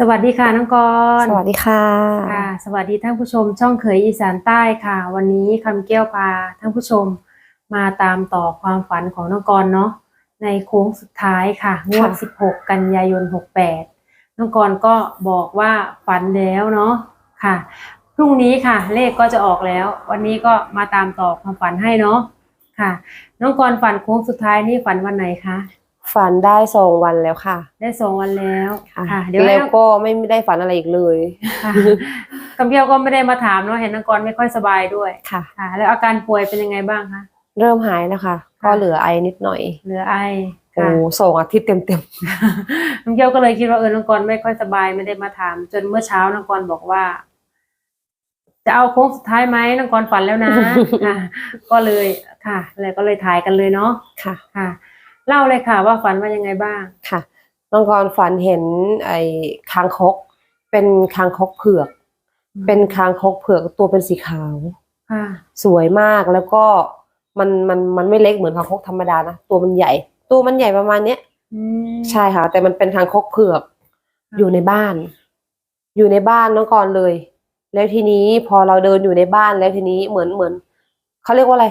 สวัสดีค่ะน้องกรณ์สวัสดีค่ะค่ะ สวัสดีท่านผู้ชม ช่องเขยอีสานใต้ค่ะ วันนี้คำแก้วพาท่านผู้ชมมาตามต่อความฝันของน้องกรณ์เนาะในโค้งสุดท้ายค่ะงวด16 กันยายน 68 น้องกรณ์ก็บอกว่าฝันแล้วเนาะค่ะพรุ่งนี้ค่ะ เลขก็จะออกแล้ว วันนี้ก็มาตามต่อความฝันให้เนาะค่ะ น้องกรณ์ฝันโค้งสุดท้ายนี่ฝันวันไหนคะ ฝันได้สองวันแล้วค่ะได้สองวันแล้วค่ะค่ะเดี๋ยวให้แล้วน้องก็ไม่ได้ฝันอะไรอีกเลยค่ะคำเพียวก็ไม่ได้มาถามเนาะเห็นนังกรไม่ค่อยสบายด้วยค่ะค่ะ แล้วอาการป่วยเป็นยังไงบ้างคะเริ่มหายแล้วค่ะ ก็เหลือไอนิดหน่อย เหลือไอโอ้ค่ะสองอาทิตย์เต็มน้องเกียวก็เลยคิดว่าเออน้องกรไม่ค่อยสบายไม่ได้มาถาม จนเมื่อเช้าน้องกรบอกว่า จะเอาโค้งสุดท้ายไหมน้องกรฝันแล้วนะค่ะก็เลยค่ะเลยก็เลยถ่ายกันเลยเนาะๆค่ะค่ะ เล่าเลยค่ะว่าฝันว่ายังไงบ้างค่ะน้องกรฝันเห็นไอ้คางคก เป็นคางคกเผือก เป็นคางคกเผือกตัวเป็นสีขาวค่ะสวยมากแล้วก็มันมันมันไม่เล็กเหมือนคางคกธรรมดานะตัวมันใหญ่ ตัวมันใหญ่ประมาณเนี้ยอืมใช่ค่ะ แต่มันเป็นคางคกเผือกค่ะอยู่ในบ้าน อยู่ในบ้านน้องกรเลย แล้วทีนี้พอเราเดินอยู่ในบ้านแล้วทีนี้เหมือนเหมือนเขาเรียกว่าอะไร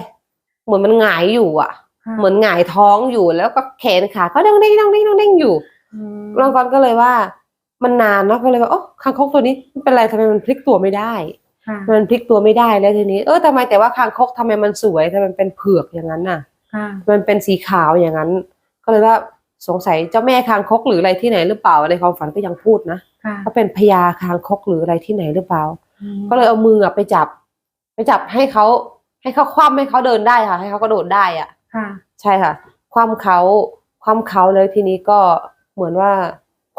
เหมือนมันหงายอยู่อะค่ะ เหมือนหงายท้องอยู่แล้วก็แขนขาก็เด้งเด้งเด้งเด้งเด้งอยู่อืมน้องกรก็เลยว่า มันนานเนาะก็เลยว่าโอ้คางคกตัวนี้มันเป็นไรทำไมมันพลิกตัวไม่ได้ค่ะมันพลิกตัวไม่ได้แล้วทีนี้ เออทำไมแต่ว่าคางคกทำไมมันสวยทำไมมันเป็นเผือกอย่างนั้นน่ะค่ะมันเป็นสีขาวอย่างนั้น ก็เลยว่าสงสัยเจ้าแม่คางคกหรืออะไรที่ไหนหรือเปล่าในความฝันก็ยังพูดนะค่ะว่าเป็นพญาคางคกหรืออะไรที่ไหนหรือเปล่าอืมก็เลยเอามืออะไปจับ ไปจับให้เขาให้เขาคว่ำให้เขาเดินได้ค่ะ ให้เขากระโดดได้อะ ค่ะ ใช่ค่ะ คว่ำเขาคว่ำเขาเลยทีนี้ก็เหมือนว่า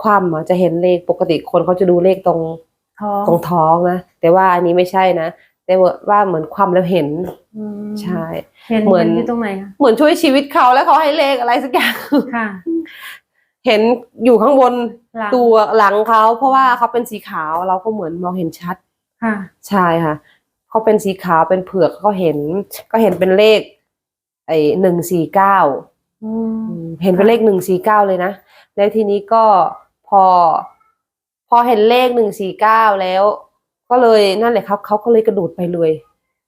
คว่ำอะจะเห็นเลขปกติคนเขาจะดูเลขตรงท้องตรงท้องนะแต่ว่าอันนี้ไม่ใช่นะแต่ว่าเหมือนคว่ำแล้วเห็นอืมใช่เห็นเหมือนอยู่ตรงไหนคะเหมือนช่วยชีวิตเขาแล้วเขาให้เลขอะไรสักอย่างค่ะ เห็นอยู่ข้างบนหลังตัวหลังเขาเพราะว่าเขาเป็นสีขาวเราก็เหมือนมองเห็นชัด ค่ะ ใช่ค่ะเขาเป็นสีขาวเป็นเผือกก็เห็น ก็เห็นเป็นเลข ไอ้หนึ่งสี่เก้าอืมเห็นเป็นเลขหนึ่งสี่เก้าเลยนะ แล้วทีนี้ก็พอ พอเห็นเลขหนึ่งสี่เก้าแล้ว ก็เลยนั่นแหละครับเขาก็เลยกระโดดไปเลย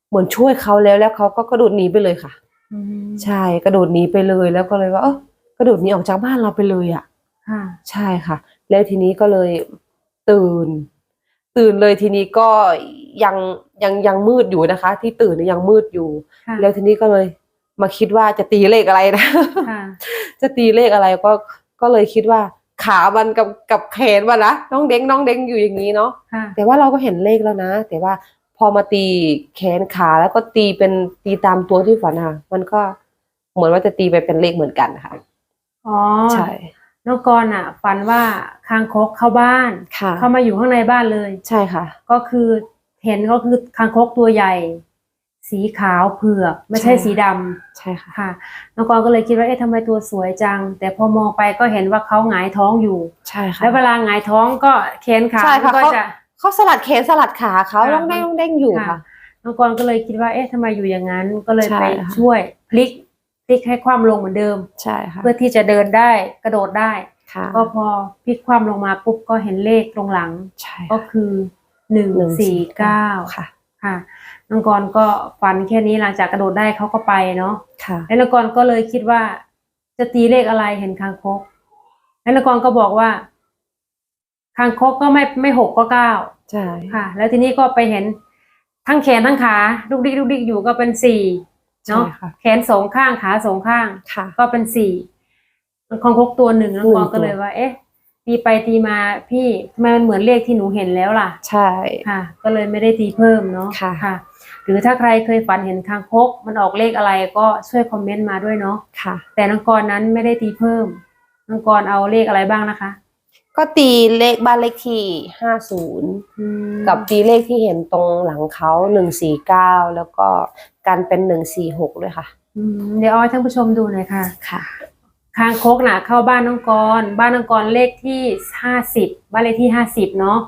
เหมือนช่วยเขาแล้วแล้วเขาก็กระโดดหนีไปเลยค่ะอืมใช่กระโดดหนีไปเลยแล้วก็เลยว่า เออกระโดดหนีออกจากบ้านเราไปเลยอะค่ะใช่ค่ะ แล้วทีนี้ก็เลยตื่น ตื่นเลยทีนี้ก็ยังยังยังมืดอยู่นะคะ ที่ตื่นเนี่ยยังมืดอยู่ค่ะแล้วทีนี้ก็เลย มาคิดว่าจะตีเลขอะไรนะค่ะจะตีเลขอะไรก็ก็เลยคิดว่า ขามันกับกับแขนมันนะน้องเด้งน้องเด้งอยู่อย่างนี้เนาะค่ะแต่ว่าเราก็เห็นเลขแล้วนะ แต่ว่าพอมาตีแขนขาแล้วก็ตีเป็นตีตามตัวที่ฝันค่ะ มันก็เหมือนว่าจะตีไปเป็นเลขเหมือนกันค่ะอ๋อใช่น้องกรณ์อะ ฝันว่าคางคกเข้าบ้านค่ะเข้ามาอยู่ข้างในบ้านเลย ใช่ค่ะ ก็คือเห็นก็คือคางคกตัวใหญ่ สีขาวเผือกไม่ใช่ใช่สีดำใช่ค่ะค่ะน้องกรณ์ก็เลยคิดว่าเอ๊ะทำไมตัวสวยจัง แต่พอมองไปก็เห็นว่าเขาหงายท้องอยู่ใช่ค่ะแล้วเวลาหงายท้องก็แขนขาใช่ค่ะก็เขาจะเขาสลัดแขนสลัดขาเขาค่ะต้องเด้งต้องเด้งอยู่ค่ะค่ะน้องกรณ์ก็เลยคิดว่าเอ๊ะทำไมอยู่อย่างนั้นก็เลยใช่ไปค่ะช่วยพลิกพลิกให้คว่ำลงเหมือนเดิมใช่ค่ะเพื่อที่จะเดินได้กระโดดได้ค่ะก็พอพลิกคว่ำลงมาปุ๊บก็เห็นเลขตรงหลังใช่ก็คือหนึ่งสี่เก้าค่ะค่ะ น้องกรณ์ก็ฝันแค่นี้หลังจากกระโดดได้เขาก็ไปเนาะค่ะแล้วน้องกรณ์ก็เลยคิดว่า จะตีเลขอะไรเห็นคางคกแล้วน้องกรณ์ก็บอกว่าคางคกก็ไม่ไม่หกก็เก้าใช่ค่ะ แล้วทีนี้ก็ไปเห็นทั้งแขนทั้งขาดุกดิกดุกดิกอยู่ก็เป็นสี่เนาะใช่ค่ะแขนสองข้างขาสองข้างค่ะก็เป็นสี่คางคกตัวหนึ่งน้องกรณ์หนึ่งตัวก็เลยว่า เอ๊ะตีไปตีมาพี่ทำไมมันเหมือนเลขที่หนูเห็นแล้วล่ะ ใช่ค่ะ ก็เลยไม่ได้ตีเพิ่มเนาะค่ะ หรือถ้าใครเคยฝันเห็นคางคกมันออกเลขอะไรก็ช่วยคอมเมนต์มาด้วยเนาะค่ะ แต่น้องกรณ์นั้นไม่ได้ตีเพิ่มน้องกรณ์เอาเลขอะไรบ้างนะคะ ก็ตีเลขบ้านเลขที่ห้าศูนย์อืมกับตีเลขที่เห็นตรงหลังเขาหนึ่งสี่เก้าแล้วก็กันเป็นหนึ่งสี่หกด้วยค่ะอืมเดี๋ยวเอาให้ท่านผู้ชมดูหน่อยค่ะค่ะคางคกน่ะเข้าบ้านน้องกรณ์บ้านน้องกรณ์เลขที่ห้าสิบบ้านเลขที่ห้าสิบเนาะ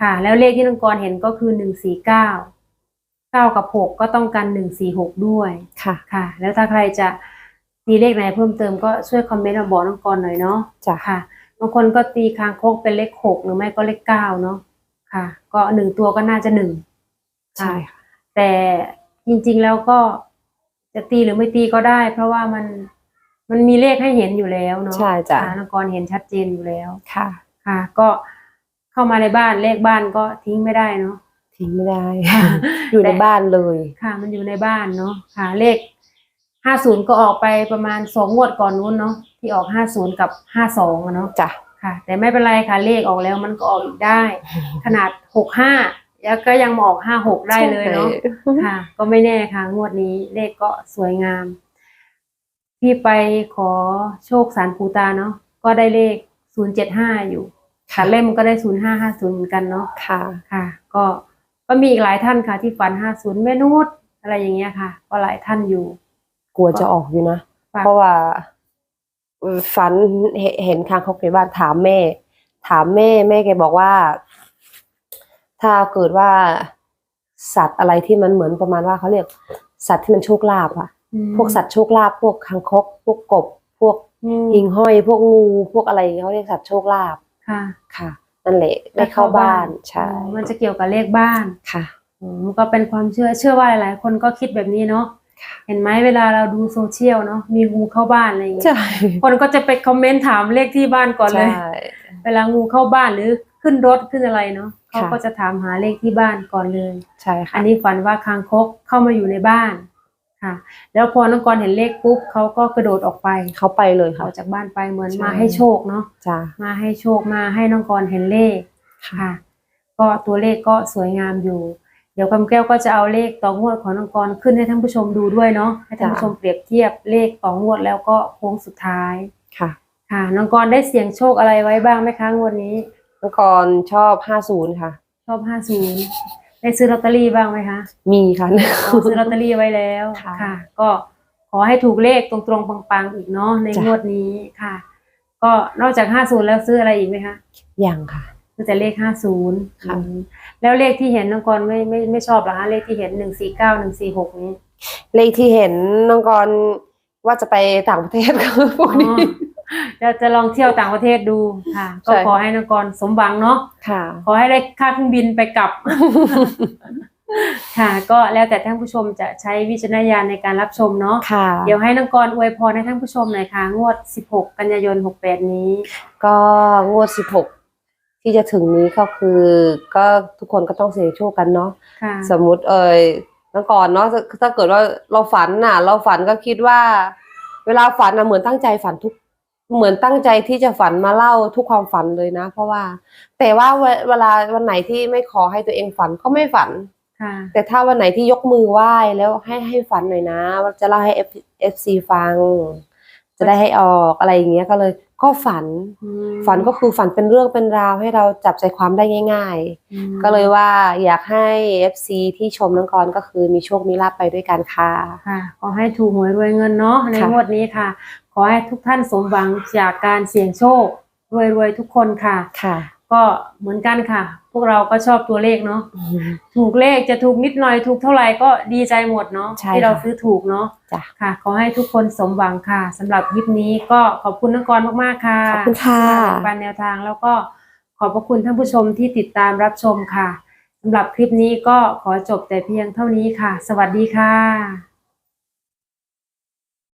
ค่ะ แล้วเลขที่น้องกรณ์เห็นก็คือหนึ่งสี่เก้า เก้ากับหกก็ต้องกันหนึ่งสี่หกด้วยค่ะ ค่ะ แล้วถ้าใครจะตีเลขไหนเพิ่มเติมก็ช่วยคอมเมนต์มาบอกน้องกรณ์หน่อยเนาะจ้ะค่ะบางคนก็ตีคางคกเป็นเลขหกหรือไม่ก็เลขเก้าเนาะค่ะ ก็หนึ่งตัวก็น่าจะหนึ่งใช่ค่ะ แต่จริงๆแล้วก็จะตีหรือไม่ตีก็ได้ เพราะว่ามันมันมีเลขให้เห็นอยู่แล้วเนาะใช่จ้ะค่ะนกรเห็นชัดเจนอยู่แล้วค่ะ ค่ะ ก็เข้ามาในบ้านเลขบ้านก็ทิ้งไม่ได้เนาะ ทิ้งไม่ได้ อยู่ในบ้านเลย ค่ะ มันอยู่ในบ้านเนาะค่ะ เลขห้าศูนย์ก็ออกไปประมาณสองงวดก่อนนู้นเนาะที่ออกห้าศูนย์กับห้าสองเนาะจ้ะค่ะ แต่ไม่เป็นไรค่ะ เลขออกแล้วมันก็ออกอีกได้ ขนาดหกห้าแล้วก็ยังมาออกห้าหกได้เลยเนาะค่ะ ก็ไม่แน่ค่ะ งวดนี้เลขก็สวยงาม พี่ไปขอโชคสารปูตาเนาะก็ได้เลขศูนย์เจ็ดห้าอยู่ค่ะเล่มก็ได้ศูนย์ห้าห้าศูนย์เหมือนกันเนาะค่ะ ค่ะ ก็ ก็มีอีกหลายท่านค่ะ ที่ฝันห้าศูนย์แม่นุชอะไรอย่างเงี้ยค่ะ ก็หลายท่านอยู่ กลัวจะออกอยู่นะฝากเพราะว่าเอ่อฝันเห็นเห็นคางคกในบ้านถามแม่ ถามแม่แม่แกบอกว่า ถ้าเกิดว่าสัตว์อะไรที่มันเหมือนประมาณว่าเขาเรียก สัตว์ที่มันโชคลาภอะอืมพวกสัตว์โชคลาภพวกคางคก พวกกบ พวกอืมหิงห้อย พวกงู พวกอะไรเขาเรียกสัตว์โชคลาภค่ะค่ะ นั่นแหละได้เข้าบ้านใช่อ๋อมันจะเกี่ยวกับเลขบ้านค่ะอืมมันก็เป็นความเชื่อเชื่อว่าหลายๆ คนก็คิดแบบนี้เนาะค่ะเห็นไหมเวลาเราดูโซเชียลเนาะมีงูเข้าบ้านอะไรอย่างเงี้ยใช่คนก็จะไปคอมเมนต์ถามเลขที่บ้านก่อนเลยใช่เวลางูเข้าบ้านหรือขึ้นรถขึ้นอะไรเนาะเขาค่ะก็จะถามหาเลขที่บ้านก่อนเลยใช่ค่ะอันนี้ฝันว่าคางคกเข้ามาอยู่ในบ้าน ค่ะ แล้วพอน้องกรเห็นเลขปุ๊บเขาก็กระโดดออกไปเขาไปเลยอค่ะ อกจากบ้านไปเหมือนใช่ มาให้โชคเนาะจ้า มาให้โชคมาให้น้องกรเห็นเลขค่ะค่ะก็ตัวเลขก็สวยงามอยู่ เดี๋ยวคำแก้วก็จะเอาเลขต่องวดของน้องกรขึ้นให้ท่านผู้ชมดูด้วยเนาะให้ท่านผู้ชมเปรียบเทียบเลขต่องวดแล้วก็โค้งสุดท้ายค่ะค่ะน้องกรได้เสี่ยงโชคอะไรไว้บ้างไหมคะงวดนี้เมื่อก่อนชอบห้าศูนย์ค่ะ ชอบห้าศูนย์ ได้ซื้อลอตเตอรี่บ้างไหมคะมีค่ะ อ๋อซื้อลอตเตอรี่ไว้แล้วค่ะ ก็ขอให้ถูกเลขตรงๆปังๆอีกเนาะในจ้ะ งวดนี้ค่ะ ก็นอกจากห้าศูนย์แล้วซื้ออะไรอีกไหมคะอย่างค่ะ ซื้อแต่เลขห้าศูนย์ค่ะ แล้วเลขที่เห็นน้องกรไม่ไม่ไม่ชอบเหรอคะเลขที่เห็นหนึ่งสี่เก้าหนึ่งสี่หกนี้เลขที่เห็นน้องกรว่าจะไปต่างประเทศก็พวกนี้ อ๋อ จะจะลองเที่ยวต่างประเทศดูค่ะ ก็ใช่ขอให้น้องกรสมหวังเนาะค่ะ ขอให้ได้ค่าเครื่องบินไปกลับ ค่ะ ก็แล้วแต่ท่านผู้ชมจะใช้วิจารณญาณในการรับชมเนาะค่ะ เดี๋ยวให้น้องกรอวยพรให้ท่านผู้ชมหน่อยค่ะ งวด 16 กันยายน 68 นี้ ก็งวดสิบหกที่จะถึงนี้ก็คือก็ทุกคนก็ต้องเสี่ยงโชคกันเนาะค่ะสมมุติเอ่ยน้องก่อนเนาะถ้าถ้าเกิดว่าเราฝันน่ะ เราฝันก็คิดว่า เวลาฝันน่ะเหมือนตั้งใจฝันทุก เหมือนตั้งใจที่จะฝันมาเล่าทุกความฝันเลยนะ เพราะว่า แต่ว่าเวเวลาวันไหนที่ไม่ขอให้ตัวเองฝันก็ไม่ฝันค่ะแต่ถ้าวันไหนที่ยกมือไหว้แล้วให้ให้ฝันหน่อยนะว่าจะเล่าให้ F F C ฟัง จะได้ให้ออกอะไรอย่างเงี้ยก็เลย ก็ฝันอืมฝันก็คือฝันเป็นเรื่องเป็นราวให้เราจับใจความได้ง่ายอืมๆก็เลยว่าอยากให้ FC ที่ชมน้องกรก็คือมีโชคมีลาภไปด้วยกันค่ะค่ะขอให้ถูกหวยรวยเงินเนาะในค่ะงวดนี้ค่ะ ขอให้ทุกท่านสมหวังจากการเสี่ยงโชครวยรวยทุกคนค่ะค่ะ ก็เหมือนกันค่ะพ วกเราก็ชอบตัวเลขเนาะถูกเลขจะถูกนิดหน่อยถูกเท่าไหร่ก็ดีใจหมดเนาะใช่ที่เราค่ะซื้อถูกเนาะจ้ะค่ะ ขอให้ทุกคนสมหวังค่ะสำหรับคลิปนี้ก็ขอบคุณน้องกรมากๆค่ะขอบคุณค่ะที่มาแบ่งปันแนวทางแล้วก็ขอบพระคุณท่านผู้ชมที่ติดตามรับชมค่ะสำหรับคลิปนี้ก็ขอจบแต่เพียงเท่านี้ค่ะ สวัสดีค่ะ